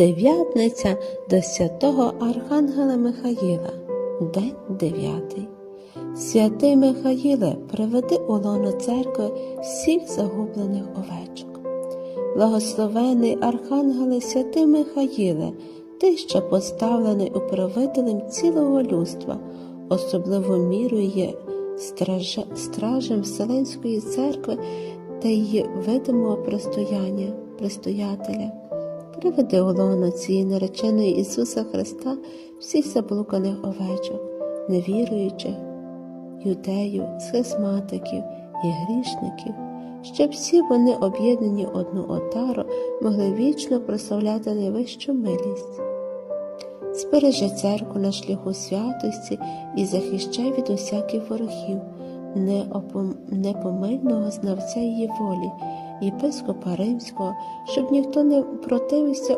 Дев'ятниця до святого Архангела Михаїла, день дев'ятий. Святий Михаїле, приведи у лоно церкви всіх загублених овечок. Благословений Архангеле Святий Михаїле, ти, що поставлений управителем цілого людства, особливо мірою є страже, стражем Вселенської церкви та її видимого пристояння, пристоятеля. Приведи у лоно цієї нареченої Ісуса Христа всіх заблуканих овечок, невіруючих, юдеїв, схизматиків і грішників, щоб всі вони, об'єднані одну отару, могли вічно прославляти найвищу милість. Збережи церкву на шляху святості і захищай від усяких ворогів, непомильного знавця її волі, єпископа Римського, щоб ніхто не противився